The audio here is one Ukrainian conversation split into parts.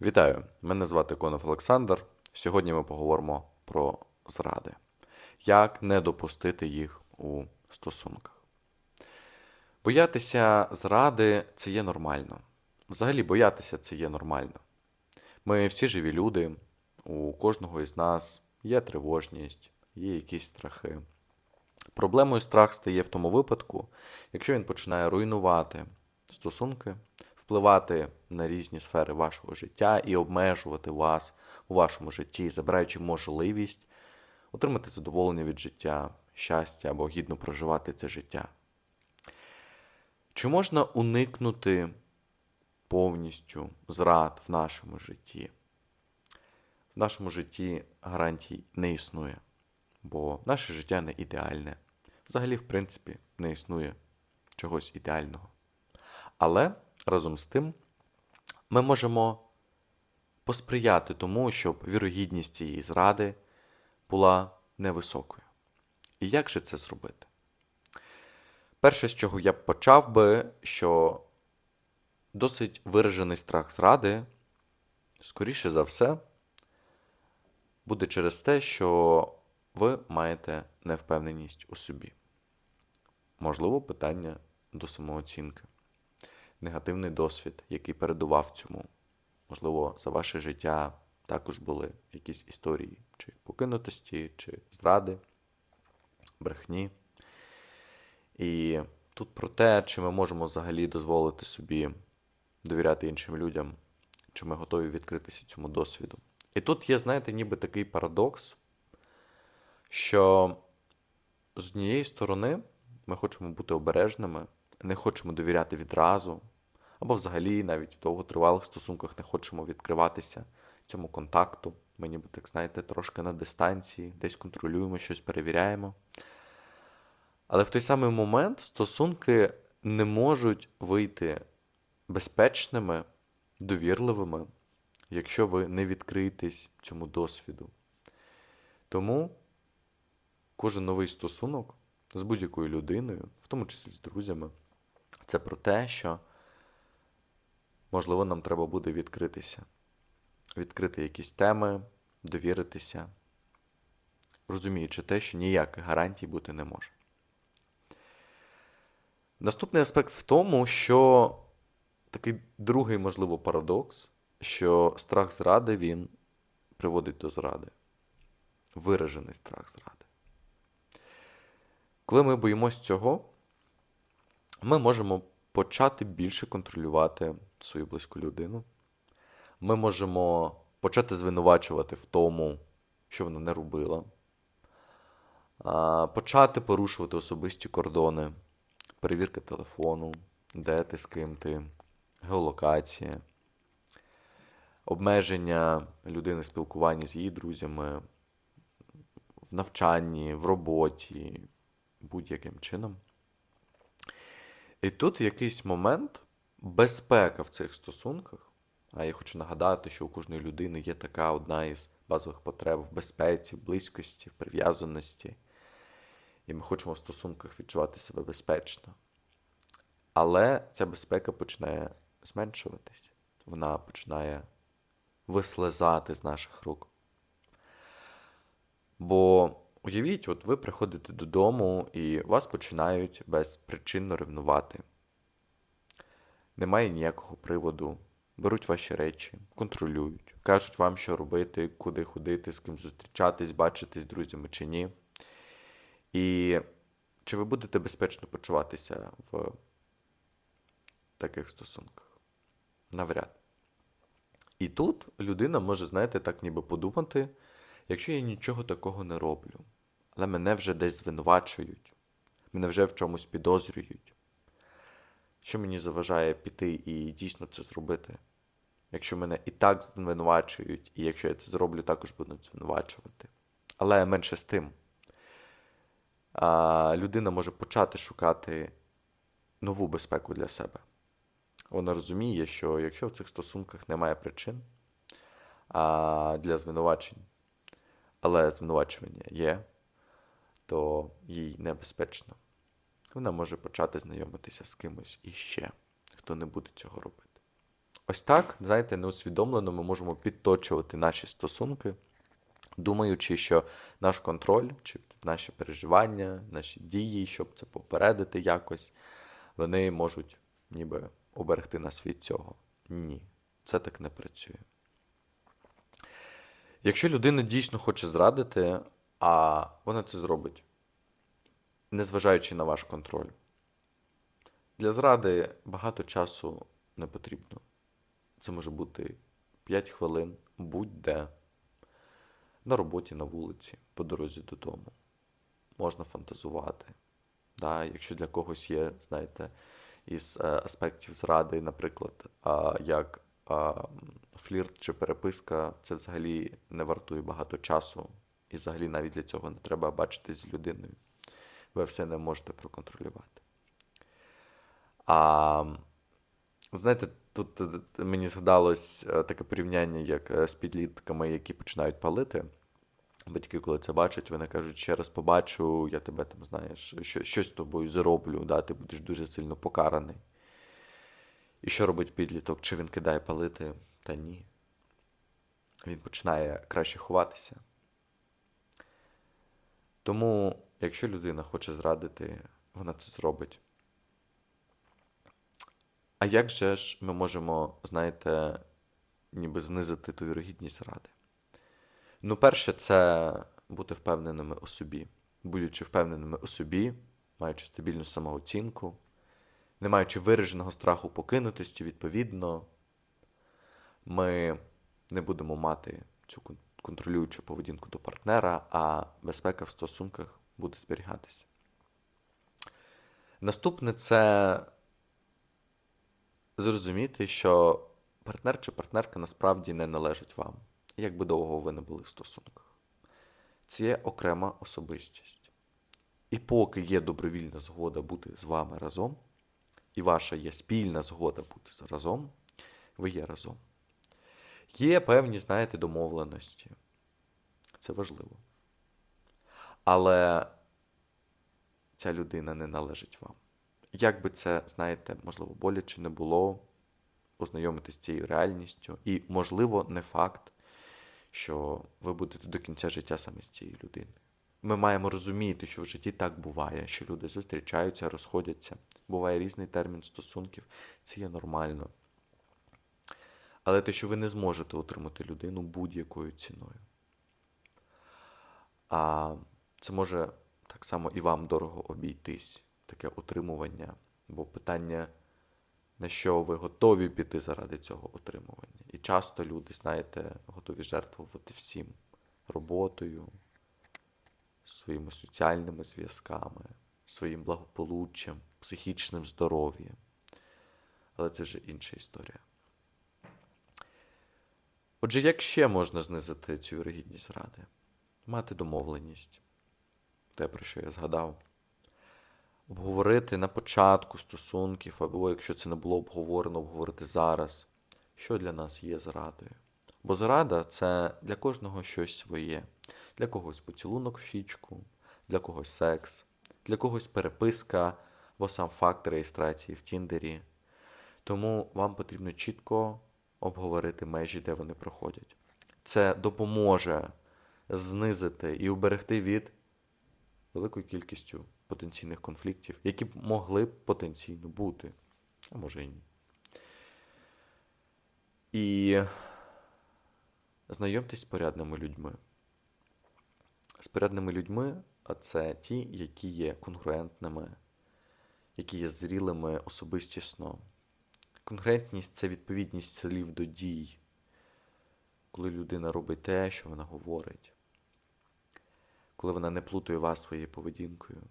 Вітаю! Мене звати Конов Олександр. Сьогодні ми поговоримо про зради. Як не допустити їх у стосунках. Боятися зради це є нормально. Взагалі, боятися це є нормально. Ми всі живі люди, у кожного із нас є тривожність, є якісь страхи. Проблемою страх стає в тому випадку, якщо він починає руйнувати стосунки, впливати на різні сфери вашого життя і обмежувати вас у вашому житті, забираючи можливість отримати задоволення від життя, щастя або гідно проживати це життя. Чи можна уникнути повністю зрад в нашому житті? В нашому житті гарантій не існує, бо наше життя не ідеальне. Взагалі, в принципі, не існує чогось ідеального. Але разом з тим ми можемо посприяти тому, щоб вірогідність цієї зради була невисокою. І як же це зробити? Перше, з чого я б почав би, що досить виражений страх зради, скоріше за все, буде через те, що ви маєте невпевненість у собі. Можливо, питання до самооцінки, негативний досвід, який передував цьому. Можливо, за ваше життя також були якісь історії чи покинутості, чи зради, брехні. І тут про те, чи ми можемо взагалі дозволити собі довіряти іншим людям, чи ми готові відкритися цьому досвіду. І тут є, знаєте, ніби такий парадокс, що з однієї сторони ми хочемо бути обережними, не хочемо довіряти відразу, або взагалі навіть в довготривалих стосунках не хочемо відкриватися цьому контакту. Ми ніби так, знаєте, трошки на дистанції, десь контролюємо щось, перевіряємо. Але в той самий момент стосунки не можуть вийти безпечними, довірливими, якщо ви не відкриєтесь цьому досвіду. Тому кожен новий стосунок з будь-якою людиною, в тому числі з друзями, це про те, що, можливо, нам треба буде відкритися, відкрити якісь теми, довіритися, розуміючи те, що ніяких гарантій бути не може. Наступний аспект в тому, що такий другий, можливо, парадокс, що страх зради він приводить до зради. Виражений страх зради. Коли ми боїмось цього, ми можемо почати більше контролювати свою близьку людину. Ми можемо почати звинувачувати в тому, що вона не робила, почати порушувати особисті кордони, перевірка телефону, де ти, з ким ти, геолокація, обмеження людини в спілкуванні з її друзями, в навчанні, в роботі, будь-яким чином. І тут якийсь момент безпека в цих стосунках, а я хочу нагадати, що у кожної людини є така одна із базових потреб в безпеці, в близькості, в прив'язаності. І ми хочемо в стосунках відчувати себе безпечно. Але ця безпека починає зменшуватись. Вона починає вислизати з наших рук. Бо уявіть, от ви приходите додому і вас починають безпричинно ревнувати. Немає ніякого приводу. Беруть ваші речі, контролюють, кажуть вам, що робити, куди ходити, з ким зустрічатись, бачитись з друзями чи ні. І чи ви будете безпечно почуватися в таких стосунках? Навряд. І тут людина може, знаєте, так ніби подумати, якщо я нічого такого не роблю, але мене вже десь звинувачують, мене вже в чомусь підозрюють. Що мені заважає піти і дійсно це зробити? Якщо мене і так звинувачують, і якщо я це зроблю, також будуть звинувачувати. Але менше з тим, а, людина може почати шукати нову безпеку для себе. Вона розуміє, що якщо в цих стосунках немає причин а, для звинувачень, але звинувачування є, то їй небезпечно. Вона може почати знайомитися з кимось іще, хто не буде цього робити. ось так, знаєте, неусвідомлено ми можемо підточувати наші стосунки, думаючи, що наш контроль, чи наші переживання, наші дії, щоб це попередити якось, вони можуть ніби оберегти нас від цього. Ні, це так не працює. Якщо людина дійсно хоче зрадити, а вона це зробить, незважаючи на ваш контроль, для зради багато часу не потрібно. Це може бути 5 хвилин будь-де, на роботі, на вулиці, по дорозі додому. Можна фантазувати. Да, якщо для когось є, знаєте, із е, аспектів зради, наприклад, як флірт чи переписка, це взагалі не вартує багато часу, і взагалі навіть для цього не треба бачитись з людиною. Ви все не можете проконтролювати. А знаєте, тут е, мені згадалось е, таке порівняння, як е, з підлітками, які починають палити. Батьки, коли це бачать, вони кажуть, ще раз побачу, я тебе там, знаєш, що, щось з тобою зроблю, да, ти будеш дуже сильно покараний. І що робить підліток? Чи він кидає палити? Та ні. Він починає краще ховатися. Тому, якщо людина хоче зрадити, вона це зробить. А як же ж ми можемо, знаєте, ніби знизити ту вірогідність зради? Ну, перше, це бути впевненими у собі. Будучи впевненими у собі, маючи стабільну самооцінку, не маючи вираженого страху покинутості, відповідно, ми не будемо мати цю контролюючу поведінку до партнера, а безпека в стосунках буде зберігатися. Наступне це зрозуміти, що партнер чи партнерка насправді не належить вам, як би довго ви не були в стосунках. Це є окрема особистість. І поки є добровільна згода бути з вами разом, і ваша є спільна згода бути разом, ви є разом. Є певні, знаєте, домовленості. Це важливо. Але ця людина не належить вам. Як би це, знаєте, можливо, боляче не було ознайомитись з цією реальністю, і, можливо, не факт, що ви будете до кінця життя саме з цією людиною. Ми маємо розуміти, що в житті так буває, що люди зустрічаються, розходяться. Буває різний термін стосунків, це є нормально. Але те, що ви не зможете отримати людину будь-якою ціною. А це може так само і вам дорого обійтись, таке отримування, бо питання, на що ви готові піти заради цього отримування. І часто люди, знаєте, готові жертвувати всім роботою, своїми соціальними зв'язками, своїм благополуччям, психічним здоров'ям. Але це вже інша історія. Отже, як ще можна знизити цю вірогідність ради? Мати домовленість, те, про що я згадав. Обговорити на початку стосунків, або якщо це не було обговорено, обговорити зараз, що для нас є зрадою. Бо зрада це для кожного щось своє. Для когось поцілунок в щічку, для когось секс, для когось переписка, або сам факт реєстрації в Тіндері. Тому вам потрібно чітко обговорити межі, де вони проходять. Це допоможе знизити і уберегти від великою кількістю потенційних конфліктів, які б могли б потенційно бути, а може і ні. І знайомтесь з порядними людьми. З порядними людьми а це ті, які є конгруентними, які є зрілими особистісно. Конгруентність це відповідність слів до дій, коли людина робить те, що вона говорить, коли вона не плутає вас своєю поведінкою.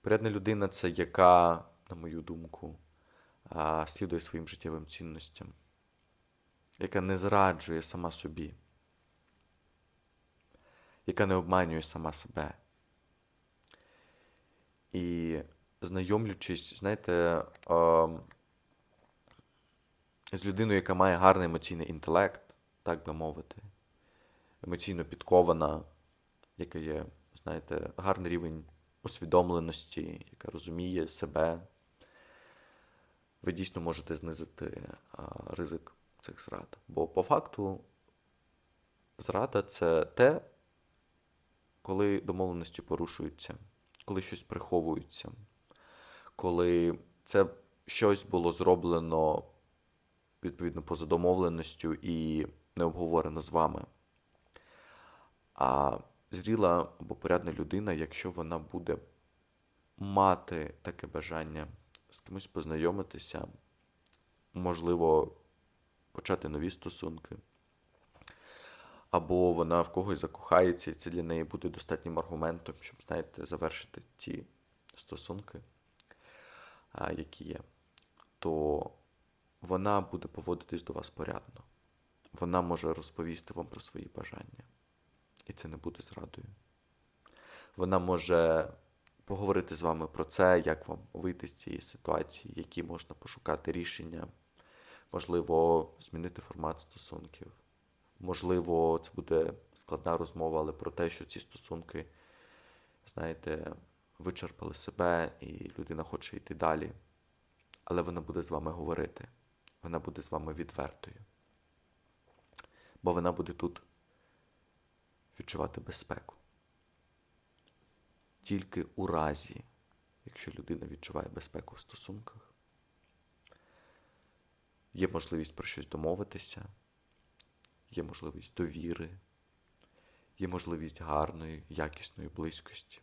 Порядна людина це яка, на мою думку, слідує своїм життєвим цінностям, яка не зраджує сама собі, яка не обманює сама себе. І знайомлючись, знаєте, з людиною, яка має гарний емоційний інтелект, так би мовити, емоційно підкована, яка є, знаєте, гарний рівень усвідомленості, яка розуміє себе. ви дійсно можете знизити ризик цих зрад. Бо по факту зрада це те, коли домовленості порушуються, коли щось приховується, коли це щось було зроблено відповідно поза домовленістю і не обговорено з вами. А зріла або порядна людина, якщо вона буде мати таке бажання з кимось познайомитися, можливо, почати нові стосунки, або вона в когось закохається, і це для неї буде достатнім аргументом, щоб, знаєте, завершити ті стосунки, які є, то вона буде поводитись до вас порядно. Вона може розповісти вам про свої бажання. І це не буде зрадою. Вона може поговорити з вами про це, як вам вийти з цієї ситуації, які можна пошукати рішення, можливо, змінити формат стосунків. Можливо, це буде складна розмова, але про те, що ці стосунки, знаєте, вичерпали себе, і людина хоче йти далі. Але вона буде з вами говорити. Вона буде з вами відвертою. Бо вона буде тут відчувати безпеку. Тільки у разі, якщо людина відчуває безпеку в стосунках, є можливість про щось домовитися, є можливість довіри, є можливість гарної, якісної близькості.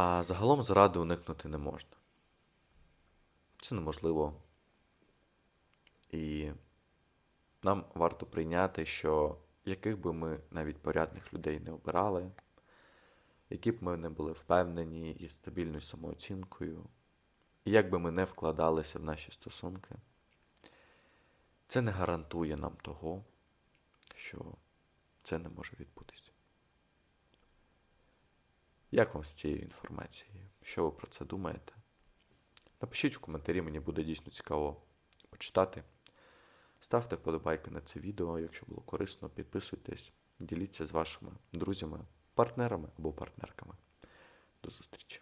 А загалом зради уникнути не можна. Це неможливо. І нам варто прийняти, що яких би ми навіть порядних людей не обирали, які б ми не були впевнені із стабільною самооцінкою, і як би ми не вкладалися в наші стосунки, це не гарантує нам того, що це не може відбутися. Як вам з цією інформацією? Що ви про це думаєте? Напишіть в коментарі, мені буде дійсно цікаво почитати. Ставте вподобайки на це відео, якщо було корисно, підписуйтесь, діліться з вашими друзями, партнерами або партнерками. До зустрічі!